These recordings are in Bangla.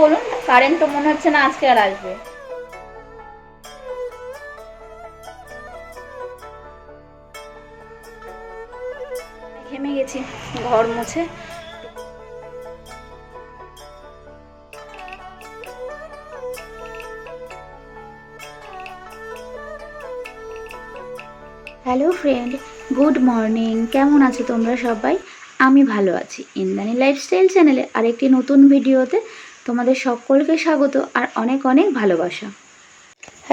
বলুন কারেন্ট তো মনে হচ্ছে না আজকে আর আসবে। ঘেমে গেছি, ঘর মুছে। হ্যালো ফ্রেন্ড গুড মর্নিং কেমন আছো তোমরা সবাই? আমি ভালো আছি। ইন্দানি লাইফস্টাইল চ্যানেলে আরেকটি নতুন ভিডিওতে তোমাদের সকলকে স্বাগত আর অনেক অনেক ভালোবাসা।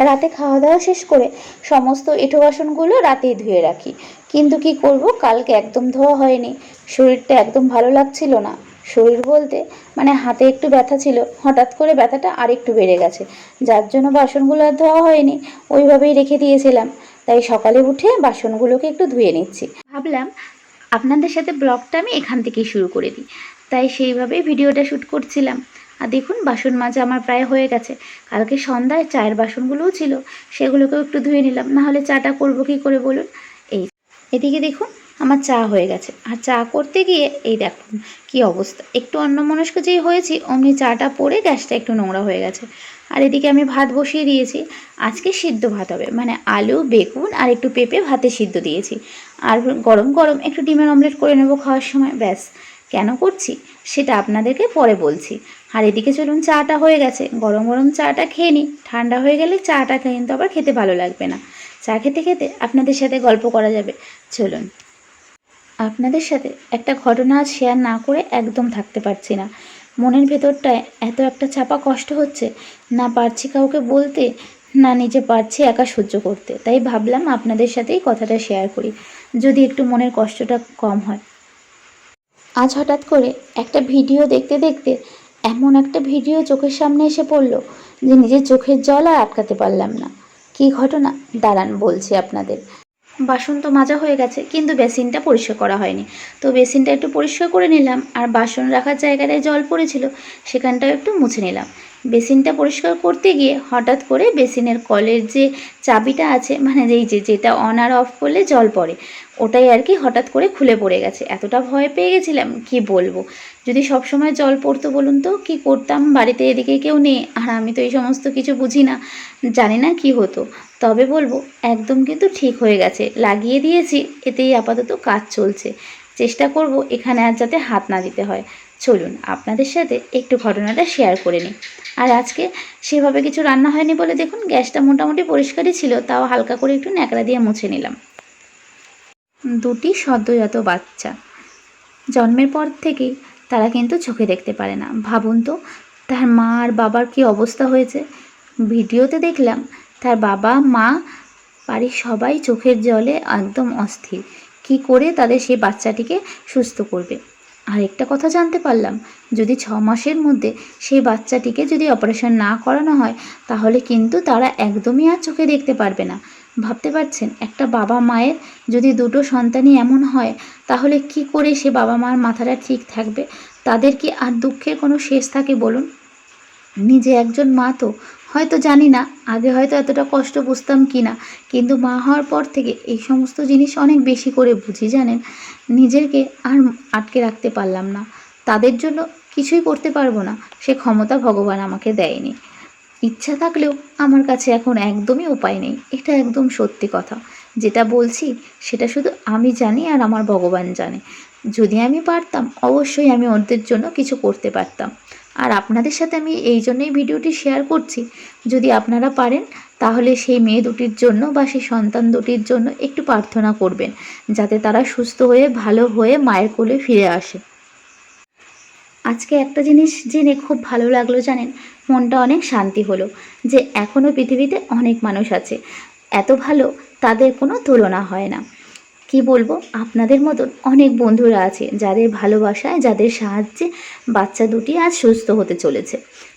রাতে খাওয়া দাওয়া শেষ করে সমস্ত এঁটো বাসনগুলো রাতেই ধুয়ে রাখি। কিন্তু কি করব? কালকে একদম ধোয়া হয়নি। শরীরটা একদম ভালো লাগছিল না। শরীর বলতে মানে হাতে একটু ব্যথা ছিল। হঠাৎ করে ব্যথাটা আর একটু বেড়ে গেছে। যার জন্য বাসনগুলো আর ধোয়া হয়নি ওইভাবেই রেখে দিয়েছিলাম। তাই সকালে উঠে বাসনগুলোকে একটু ধুয়ে নিচ্ছি। ভাবলাম আপনাদের সাথে ব্লগটা আমি এখান থেকেই শুরু করে দিই। তাই সেইভাবেই ভিডিওটা শ্যুট করছিলাম। আর দেখুন, বাসন মাজা আমার প্রায় হয়ে গেছে। কালকে সন্ধ্যায় চায়ের বাসনগুলোও ছিল, সেগুলোকেও একটু ধুয়ে নিলাম। না হলে চাটা করব কী করে বলুন? এই এদিকে দেখুন, আমার চা হয়ে গেছে। আর চা করতে গিয়ে এই দেখুন কি অবস্থা। একটু অন্যমনস্ক যেই হয়েছি, অমনি চাটা পড়ে গ্যাসটা একটু নোংরা হয়ে গেছে। আর এদিকে আমি ভাত বসিয়ে দিয়েছি। আজকে সিদ্ধ ভাত হবে। মানে আলু, বেগুন আর একটু পেঁপে ভাতে সিদ্ধ দিয়েছি। আর গরম গরম একটু ডিমের অমলেট করে নেব খাওয়ার সময়। ব্যাস, কেন করছি? সেটা আপনাদেরকে পরে বলছি। আর এদিকে চলুন চাটা হয়ে গেছে। গরম গরম চাটা খেয়ে নিই। ঠান্ডা হয়ে গেলে চাটা খেয়ে কিন্তু আবার খেতে ভালো লাগবে না। চা খেতে খেতে আপনাদের সাথে গল্প করা যাবে। চলুন। আপনাদের সাথে একটা ঘটনা শেয়ার না করে একদম থাকতে পারছি না। মনের ভেতরটায় এত একটা চাপা কষ্ট হচ্ছে, না পারছি কাউকে বলতে, না নিজে পারছি একা সহ্য করতে। তাই ভাবলাম আপনাদের সাথেই কথাটা শেয়ার করি, যদি একটু মনের কষ্টটা কম হয়। আজ হঠাৎ করে একটা ভিডিও দেখতে দেখতে এমন একটা ভিডিও চোখের সামনে এসে পড়ল যে নিজের চোখের জল আর আটকাতে পারলাম না। কি ঘটনা? দাঁড়ান, বলছি আপনাদের। বাসন তো মাজা হয়ে গেছে, কিন্তু বেসিনটা পরিষ্কার করা হয়নি। তো বেসিনটা একটু পরিষ্কার করে নিলাম, আর বাসন রাখার জায়গাটায় জল পড়েছিল, সেখানটাও একটু মুছে নিলাম। বেসিনটা পরিষ্কার করতে গিয়ে হঠাৎ করে বেসিনের কলের যে চাবিটা আছে মানে যেই যে, যেটা অন আর অফ করলে জল পড়ে, ওটাই আর কি হঠাৎ করে খুলে পড়ে গেছে। এতটা ভয় পেয়ে গেছিলাম, কি বলব? যদি সব সময় জল পড়তো বলুন তো, কি করতাম? বাড়িতে এদিকে কেউ নেই, আর আমি তো এই সমস্ত কিছু বুঝি না। জানি না কি হতো। তবে বলব, একদম কিন্তু ঠিক হয়ে গেছে। লাগিয়ে দিয়েছি, এতেই আপাতত কাজ চলছে। চেষ্টা করব এখানে আর যাতে হাত না দিতে হয়। চলুন আপনাদের সাথে একটু ঘটনাটা শেয়ার করে নিই। আর আজকে সেভাবে কিছু রান্না হয়নি বলে দেখুন, গ্যাসটা মোটামুটি পরিষ্কারই ছিল, তাও হালকা করে একটু ন্যাকড়া দিয়ে মুছে নিলাম। দুটি সদ্যজাত বাচ্চা। জন্মের পর থেকেই তারা কিন্তু চোখে দেখতে পারে না। ভাবুন তো, তার মা আর বাবার কি অবস্থা হয়েছে? ভিডিওতে দেখলাম, তার বাবা, মা বাড়ির সবাই চোখের জলে একদম অস্থির। কি করে তাদের সেই বাচ্চাটিকে সুস্থ করবে? আরেকটা কথা জানতে পারলাম। যদি ছ মাসের মধ্যে সেই বাচ্চাটিকে যদি অপারেশন না করানো হয়, তাহলে কিন্তু তারা একদমই আর চোখে দেখতে পারবে না। ভাবতে পারছেন, একটা বাবা মায়ের যদি দুটো সন্তানই এমন হয়, তাহলে কি করে সে বাবা মার মাথাটা ঠিক থাকবে? তাদের কি আর দুঃখের কোনো শেষ থাকে বলুন? নিজে একজন মা তো, হয়তো জানি না, আগে হয়তো এতটা কষ্ট বুঝতাম কি না, কিন্তু মা হওয়ার পর থেকে এই সমস্ত জিনিস অনেক বেশি করে বুঝি, জানেন? নিজেকে আর আটকে রাখতে পারলাম না। তাদের জন্য কিছুই করতে পারব না, সে ক্ষমতা ভগবান আমাকে দেয়নি। ইচ্ছা থাকলেও আমার কাছে এখন একদমই উপায় নেই, এটা একদম সত্যি কথা। যেটা বলছি, সেটা শুধু আমি জানি আর আমার ভগবান জানে। যদি আমি পারতাম, অবশ্যই আমি ওদের জন্য কিছু করতে পারতাম। আর আপনাদের সাথে আমি এই জন্যই ভিডিওটি শেয়ার করছি। যদি আপনারা পারেন, তাহলে সেই মেয়ে দুটির জন্য বা সেই সন্তান দুটির জন্য একটু প্রার্থনা করবেন, যাতে তারা সুস্থ হয়ে, ভালো হয়ে মায়ের কোলে ফিরে আসে। আজকে একটা জিনিস জেনে খুব ভালো লাগল জানেন, মনটা অনেক শান্তি হলো যে এখনও পৃথিবীতে অনেক মানুষ আছে। এত ভালো তাদের কোনো তুলনা হয় না। কি বলব? আপনাদের মতন অনেক বন্ধুরা আছে যাদের ভালোবাসায়, যাদের সাহায্যে বাচ্চা দুটি আজ সুস্থ হতে চলেছে।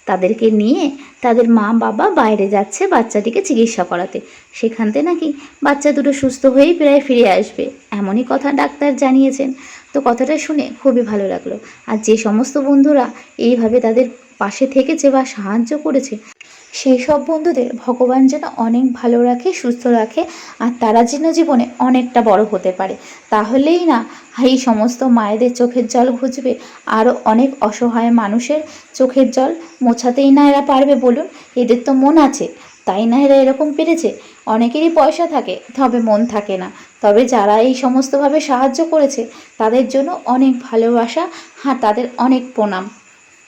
তাদেরকে নিয়ে তাদের মা বাবা বাইরে যাচ্ছে বাচ্চাটিকে চিকিৎসা করাতে। সেখানতে নাকি বাচ্চা দুটো সুস্থ হয়েই প্রায় ফিরে আসবে, এমনই কথা ডাক্তার জানিয়েছেন। তো কথাটা শুনে খুবই ভালো লাগল। আর যে সমস্ত বন্ধুরা এইভাবে তাদের পাশে থেকেছে বা সাহায্য করেছে সেই সব বন্ধুদের ভগবান যেন অনেক ভালো রাখে, সুস্থ রাখে, আর তারা যেন জীবনে অনেকটা বড় হতে পারে। তাহলেই না, এই সমস্ত মায়েদের চোখের জল ঘুচবে আরও অনেক অসহায় মানুষের চোখের জল মোছাতেই না এরা পারবে বলুন, এদের তো মন আছে, তাই না এরা এরকম পেরেছে? অনেকেরই পয়সা থাকে, তবে মন থাকে না। তবে যারা এই সমস্তভাবে সাহায্য করেছে, তাদের জন্য অনেক ভালোবাসা হ্যাঁ তাদের অনেক প্রণাম।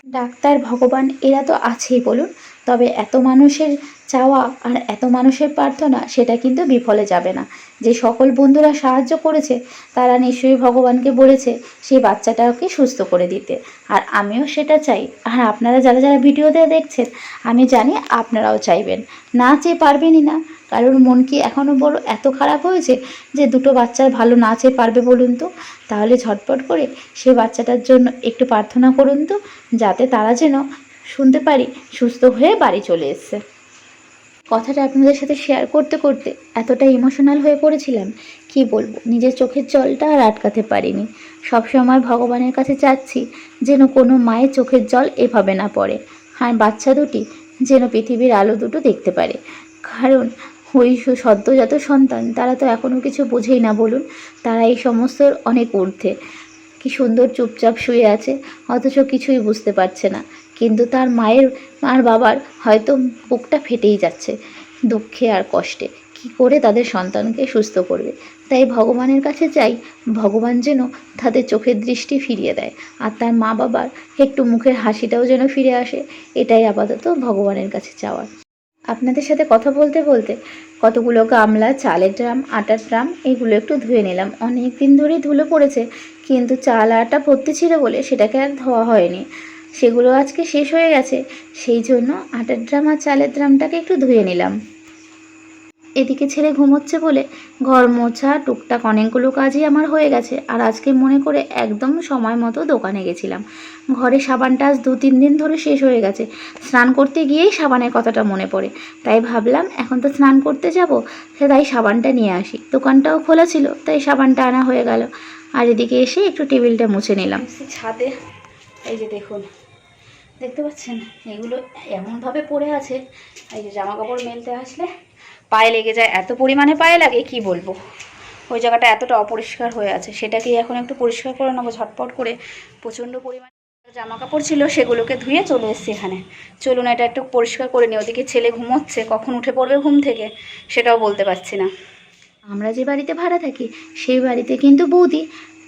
ডাক্তার ভগবান এরা তো আছেই বলুন তবে এত মানুষের চাওয়া আর এত মানুষের প্রার্থনা, সেটা কিন্তু বিফলে যাবে না। যে সকল বন্ধুরা সাহায্য করেছে, তারা নিশ্চয়ই ভগবানকে বলেছে, সেই বাচ্চাটাকে সুস্থ করে দিতে। আর আমিও সেটা চাই। আর আপনারা যারা যারা ভিডিওতে দেখছেন, আমি জানি আপনারাও চাইবেন। না চেয়ে পারবেনই না। কারোর মন কি এখনও বড় এত খারাপ হয়েছে যে দুটো বাচ্চার ভালো না চেয়ে পারবে বলুন তো? তাহলে ঝটপট করে সে বাচ্চাটার জন্য একটু প্রার্থনা করুন তো, যাতে তারা যেন শুনতে পারি, সুস্থ হয়ে বাড়ি চলে এসছে। কথাটা আপনাদের সাথে শেয়ার করতে করতে এতটা ইমোশনাল হয়ে পড়েছিলাম, কি বলব? নিজের চোখের জলটা আর আটকাতে পারিনি। সবসময় ভগবানের কাছে চাচ্ছি যেন কোনো মায়ের চোখের জল এভাবে না পড়ে, আর বাচ্চা দুটি যেন পৃথিবীর আলো দুটো দেখতে পারে। কারণ ওই সদ্যজাত সন্তান, তারা তো এখনও কিছু বোঝেই না বলুন, তারা এই সমস্ত অনেক ঊর্ধ্বে। কি সুন্দর চুপচাপ শুয়ে আছে, অথচ কিছুই বুঝতে পারছে না। কিন্তু তার মায়ের আর বাবার হয়তো বুকটা ফেটেই যাচ্ছে দুঃখে আর কষ্টে। কি করে তাদের সন্তানকে সুস্থ করবে? তাই ভগবানের কাছে চাই ভগবান যেন তাদের চোখের দৃষ্টি ফিরিয়ে দেয় আর তার মা বাবার একটু মুখের হাসিটাও যেন ফিরে আসে, এটাই আপাতত ভগবানের কাছে চাওয়ার। আপনাদের সাথে কথা বলতে বলতে কতগুলো গামলা, চালের ড্রাম, আটার ড্রাম, এগুলো একটু ধুয়ে নিলাম। অনেক দিন ধরেই ধুলো পড়েছে, কিন্তু চাল আটা ভর্তি ছিল বলে সেটাকে আর ধোয়া হয়নি। সেগুলো আজকে শেষ হয়ে গেছে। সেই জন্য আটার ড্রাম আর চালের ড্রামটাকে একটু ধুয়ে নিলাম। এদিকে ছেলে ঘুমোচ্ছে বলে ঘর মোছা, টুকটাক অনেকগুলো কাজই আমার হয়ে গেছে। আর আজকে মনে করে একদম সময় মতো দোকানে গেছিলাম। ঘরে সাবানটা আজ দু তিন দিন ধরে শেষ হয়ে গেছে। স্নান করতে গিয়েই সাবানের কথাটা মনে পড়ে। তাই ভাবলাম, এখন তো স্নান করতে যাব, সে তাই সাবানটা নিয়ে আসি। দোকানটাও খোলা ছিল, তাই সাবানটা আনা হয়ে গেল। আর এদিকে এসে একটু টেবিলটা মুছে নিলাম। ছাদে, এই যে দেখুন। দেখতে পাচ্ছেন? এগুলো এমনভাবে পড়ে আছে। এই যে জামা কাপড় মেলতে আসলে পায়ে লেগে যায়। এত পরিমাণে পায়ে লাগে, কি বলব? ওই জায়গাটা এতটা অপরিষ্কার হয়ে আছে। সেটাকে এখন একটু পরিষ্কার করে নেব, ঝটপট করে। প্রচণ্ড পরিমাণে জামা কাপড় ছিল, সেগুলোকে ধুয়ে চলে এসেছি এখানে। চলুন, এটা একটু পরিষ্কার করে নিই। ওদিকে ছেলে ঘুমোচ্ছে, কখন উঠে পড়বে ঘুম থেকে সেটাও বলতে পারছি না। আমরা যে বাড়িতে ভাড়া থাকি, সেই বাড়িতে কিন্তু বৌদি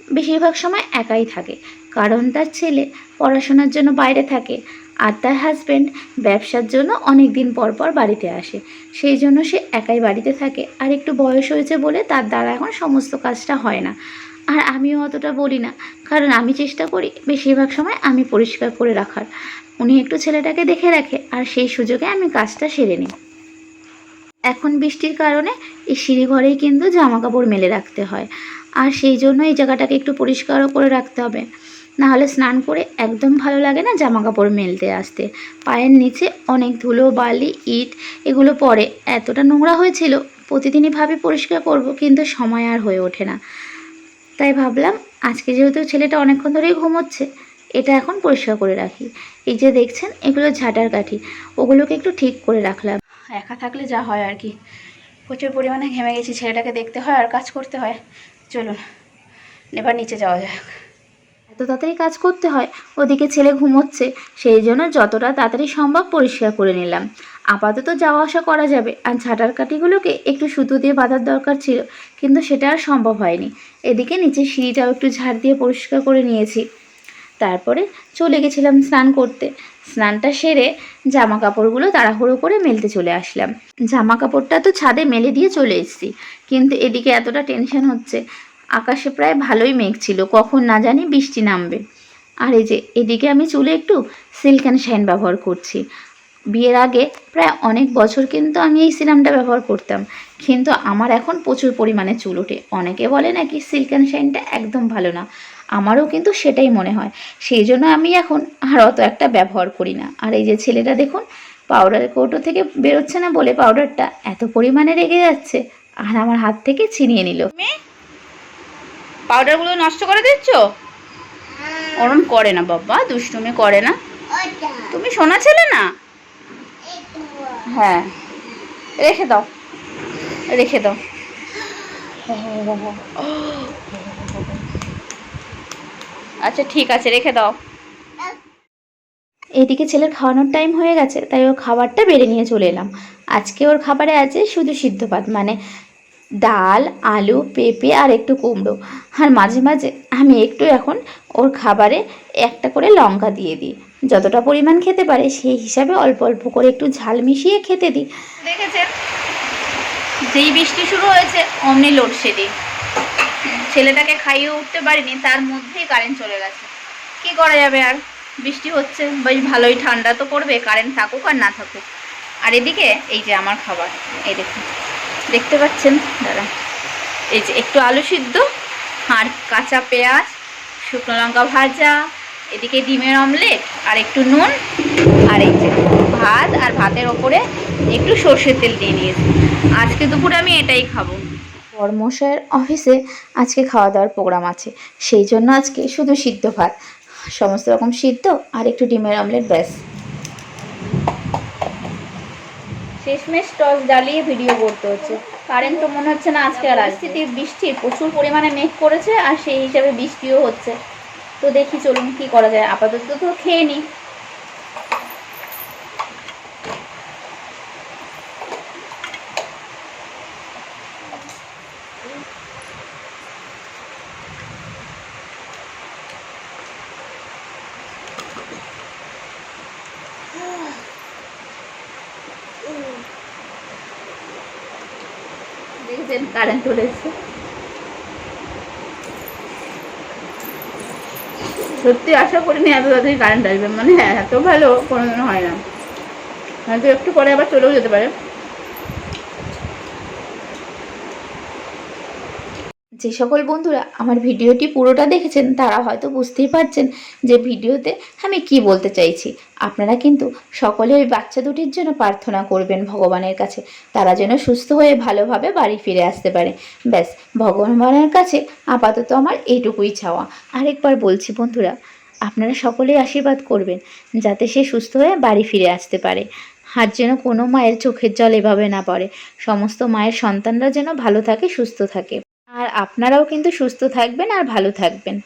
বেশিরভাগ সময় একাই থাকে। কারণ তার ছেলে পড়াশোনার জন্য বাইরে থাকে আর তার হাজব্যান্ড ব্যবসার জন্য অনেক দিন পর পর বাড়িতে আসে। সেই জন্য সে একাই বাড়িতে থাকে আর একটু বয়স হয়েছে বলে তার দ্বারা এখন সমস্ত কাজটা হয় না। আর আমিও অতটা বলি না, কারণ আমি চেষ্টা করি বেশিরভাগ সময় আমি পরিষ্কার করে রাখার। উনি একটু ছেলেটাকে দেখে রাখে আর সেই সুযোগে আমি কাজটা সেরে নিই। এখন বৃষ্টির কারণে এই সিঁড়ি ঘরেই কিন্তু জামা কাপড় মেলে রাখতে হয়। আর সেই জন্য এই জায়গাটাকে একটু পরিষ্কারও করে রাখতে হবে। না হলে স্নান করে একদম ভালো লাগে না জামা কাপড় মেলতে আসতে। পায়ের নিচে অনেক ধুলো, বালি, ইট এগুলো পড়ে। এতটা নোংরা হয়েছিল, প্রতিদিনই ভাবি পরিষ্কার করব, কিন্তু সময় আর হয়ে ওঠে না। তাই ভাবলাম, আজকে যেহেতু ছেলেটা অনেকক্ষণ ধরেই ঘুমোচ্ছে, এটা এখন পরিষ্কার করে রাখি। এই যে দেখছেন, এগুলো ঝাঁটার কাঠি, ওগুলোকে একটু ঠিক করে রাখলাম। একা থাকলে যা হয় আর কি। প্রচুর পরিমাণে ঘেমে গেছি, ছেলেটাকে দেখতে হয় আর কাজ করতে হয়। চলুন, এবার নিচে যাওয়া যাক। এত তাড়াতাড়ি কাজ করতে হয়, ওদিকে ছেলে ঘুমোচ্ছে, সেই জন্য যতটা তাড়াতাড়ি সম্ভব পরিষ্কার করে নিলাম। আপাতত যাওয়া আসা করা যাবে, আর ঝাঁটার কাঠিগুলোকে একটু সুতো দিয়ে বাঁধার দরকার ছিল, কিন্তু সেটা আর সম্ভব হয়নি। এদিকে নিচে সিঁড়িটাও একটু ঝাড় দিয়ে পরিষ্কার করে নিয়েছি। তারপরে চলে গেছিলাম স্নান করতে। স্নানটা সেরে জামা কাপড়গুলো তাড়াহুড়ো করে মেলতে চলে আসলাম। জামা কাপড়টা তো ছাদে মেলে দিয়ে চলে এসেছি, কিন্তু এদিকে এতটা টেনশন হচ্ছে। আকাশে প্রায় ভালোই মেঘ ছিল, কখন না জানি বৃষ্টি নামবে। আর এই যে, এদিকে আমি চুলে একটু সিল্ক অ্যান্ড শাইন ব্যবহার করছি। বিয়ের আগে প্রায় অনেক বছর কিন্তু আমি এই সিরামটা ব্যবহার করতাম, কিন্তু আমার এখন প্রচুর পরিমাণে চুল ওঠে। অনেকে বলে নাকি সিল্ক অ্যান্ড শাইনটা একদম ভালো না। আমারও কিন্তু সেটাই মনে হয়। সেই জন্য আমি এখন আর অত একটা ব্যবহার করি না। আর এই যে ছেলেটা দেখুন পাউডারের কৌটো থেকে বেরোচ্ছে না বলে পাউডারটা এত পরিমাণে রেগে যাচ্ছে আর আমার হাত থেকে ছিনিয়ে নিল। পাউডারগুলো নষ্ট করে দিচ্ছ? ওরম করে না বাবা দুষ্টুমি করে না। তুমি শোনা ছেলে না? হ্যাঁ। রেখে দাও। রেখে দাও। আচ্ছা ঠিক আছে রেখে দাও। এদিকে ছেলের খাওয়ানোর টাইম হয়ে গেছে তাই ওর খাবারটা বেড়ে নিয়ে চলে এলাম। আজকে ওর খাবারে আছে শুধু সিদ্ধ ভাত মানে ডাল আলু পেঁপে আর একটু কুমড়ো। আর মাঝে মাঝে আমি একটু এখন ওর খাবারে একটা করে লঙ্কা দিয়ে দিই। যতটা পরিমাণ খেতে পারে সেই হিসাবে অল্প অল্প করে একটু ঝাল মিশিয়ে খেতে দিই। দেখেছেন? যেই বৃষ্টি শুরু হয়েছে অমনি লোডশেডিং ছেলেটাকে খাইয়ে উঠতে পারিনি, তার মধ্যেই কারেন্ট চলে গেছে। কি করা যাবে আর? বৃষ্টি হচ্ছে, বেশ ভালোই ঠান্ডা তো পড়বে কারেন্ট থাকুক আর না থাকুক। আর এদিকে, এই যে আমার খাবার, এই দেখুন। দেখতে পাচ্ছেন? দাদা এই যে একটু আলু সিদ্ধ, আর কাঁচা পেঁয়াজ, শুকনো লঙ্কা ভাজা, এদিকে ডিমের অমলেট আর একটু নুন, আর এই যে ভাত, আর ভাতের ওপরে একটু সর্ষের তেল দিয়ে নিয়েছি আজকে দুপুরে আমি এটাই খাব। কর্মশয়ের অফিসে আজকে খাওয়া দাওয়ার প্রোগ্রাম আছে। সেই জন্য আজকে শুধু সিদ্ধ ভাত। সমস্ত রকম সিদ্ধ আর একটু ডিমের অমলেট ব্যাস। শেষমেশ টস জ্বালিয়ে ভিডিও করতে হচ্ছে। কারেন্ট তো মনে হচ্ছে না আজকে আর পরিস্থিতি বৃষ্টির প্রচুর পরিমাণে মেঘ করেছে আর সেই হিসাবে বৃষ্টিও হচ্ছে। তো দেখি চলুন কি করা যায়। আপাতত তো খেয়ে নিই দেখছেন কারেন্ট চলে সত্যি আশা করিনি এত তাড়াতাড়ি কারেন্ট আসবে। মানে হ্যাঁ এত ভালো কোনোদিনও হয় না। হয়তো একটু পরে আবার চলেও যেতে পারে। যে সকল বন্ধুরা আমার ভিডিওটি পুরোটা দেখেছেন, তারা হয়তো বুঝতেই পারছেন যে ভিডিওতে আমি কি বলতে চাইছি। আপনারা কিন্তু সকলে ওই বাচ্চা দুটির জন্য প্রার্থনা করবেন ভগবানের কাছে। তারা যেন সুস্থ হয়ে ভালোভাবে বাড়ি ফিরে আসতে পারে। ব্যাস, ভগবানের কাছে আপাতত আমার এইটুকুই চাওয়া। আরেকবার বলছি বন্ধুরা, আপনারা সকলেই আশীর্বাদ করবেন যাতে সে সুস্থ হয়ে বাড়ি ফিরে আসতে পারে। আর যেন কোনো মায়ের চোখের জল এভাবে না পড়ে। সমস্ত মায়ের সন্তানরা যেন ভালো থাকে, সুস্থ থাকে। আর আপনারাও কিন্তু সুস্থ থাকবেন আর ভালো থাকবেন।